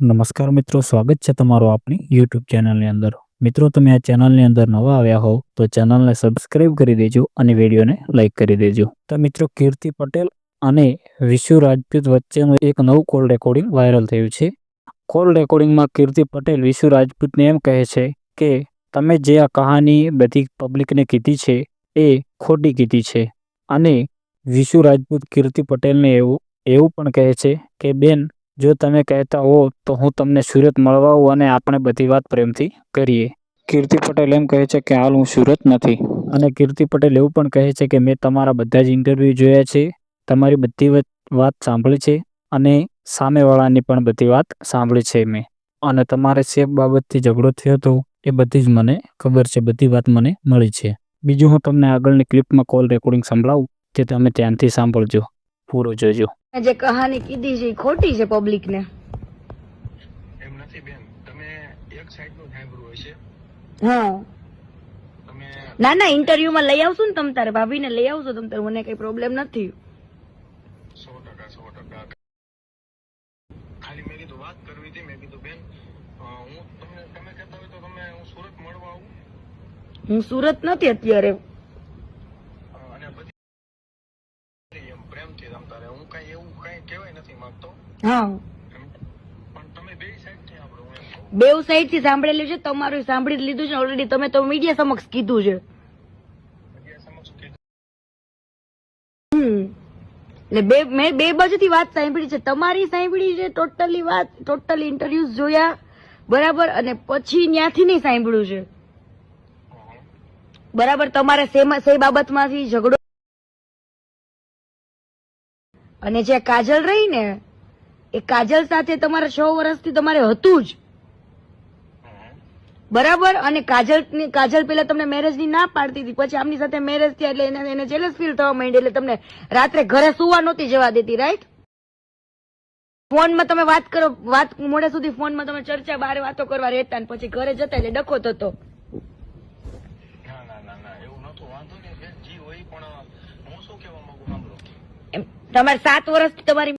નમસ્કાર મિત્રો, સ્વાગત છે તમારું આપણી યુટ્યુબ ચેનલની અંદર. મિત્રો, તમે આ ચેનલની અંદર નવા આવ્યા હોવ તો ચેનલને સબસ્ક્રાઇબ કરી દેજો અને વિડીયોને લાઇક કરી દેજો. તો મિત્રો, કીર્તિ પટેલ અને વિશુ રાજપૂત વચ્ચેનું એક નવું કોલ રેકોર્ડિંગ વાયરલ થયું છે. કોલ રેકોર્ડિંગમાં કીર્તિ પટેલ વિશુ રાજપૂતને એમ કહે છે કે, તમે જે આ કહાની બધી પબ્લિકને કીધી છે એ ખોટી કીધી છે. અને વિશુ રાજપૂત કીર્તિ પટેલને એવું એવું પણ કહે છે કે, બેન જો તમે કહેતા હો તો હું તમને સુરત મળવા આવું અને આપણે બધી વાત પ્રેમથી કરીએ. કીર્તિ પટેલ એમ કહે છે કે હાલ હું સુરત નથી. અને કીર્તિ પટેલ એવું પણ કહે છે કે મેં તમારા બધા જ ઇન્ટરવ્યૂ જોયા છે, તમારી બધી વાત- સાંભળી છે અને સામેવાળાની પણ બધી વાત સાંભળી છે મેં. અને તમારે સેફ બાબતથી ઝઘડો થયો હતો એ બધી જ મને ખબર છે, બધી વાત મને મળી છે. બીજું હું તમને આગળની ક્લિપમાં કોલ રેકોર્ડિંગ સંભળાવું, તે તમે ધ્યાનથી સાંભળજો. પૂરો જોજો. જે કહાની કીધી છે એ ખોટી છે પબ્લિક ને. એમ નથી બેન. તમે એક સાઈડનું સાંભળ્યું હશે હા. ના ના ઇન્ટરવ્યુ માં લઈ આવશું ને તમ તારે ભાભીને લઈ આવશો તમ તારે મને કઈ પ્રોબ્લેમ નથી. સો ટકા સો ટકા. ખાલી મેં કીધું વાત કરવી હતી મેં કીધું બેન હું તમને તમે કહેતા હોય તો તમે હું સુરત મળવા આવું. હું સુરત નથી અત્યારે અ, અને બધી એમ પ્રેમથી રમતા હું કઈ એવું કઈ કહેવાય નથી માંગતો. હા. પણ તમે બે સાઈડથી આપણો હું એમ કહું. બેવ સાઈડથી સાંભળેલું છે તમારું સાંભળી લીધું છે ઓલરેડી તમે તો મીડિયા સમક્ષ કીધું છે. એટલે બે મેં બે બાજુથી વાત સાંભળી છે. તમારી સાંભળી છે ટોટલી વાત ટોટલી ઇન્ટરવ્યુઝ જોયા બરાબર અને પછી ત્યાંથી નહીં સાંભળ્યું છે. બરાબર તમારે સેમ- સે બાબતમાંથી ઝઘડો અને જે કાજલ રહી ને એ કાજલ સાથે તમારે છ વર્ષથી તમારે હતું જ. બરાબર? અને કાજલ કાજલ પેલા તમને મેરેજની ના પાડતી હતી. પછી આમની સાથે મેરેજ થયા એટલે એને એને જેલસ ફીલ થવા માંડી એટલે તમને રાત્રે ઘરે સુવા નહોતી જવા દેતી રાઈટ ફોનમાં તમે વાત કરો વાત મોડે સુધી ફોનમાં તમે ચર્ચા બારે વાતો કરવા રહેતા ને પછી ઘરે જતા એટલે ડખો થતો. એમ તમારે સાત વર્ષથી તમારી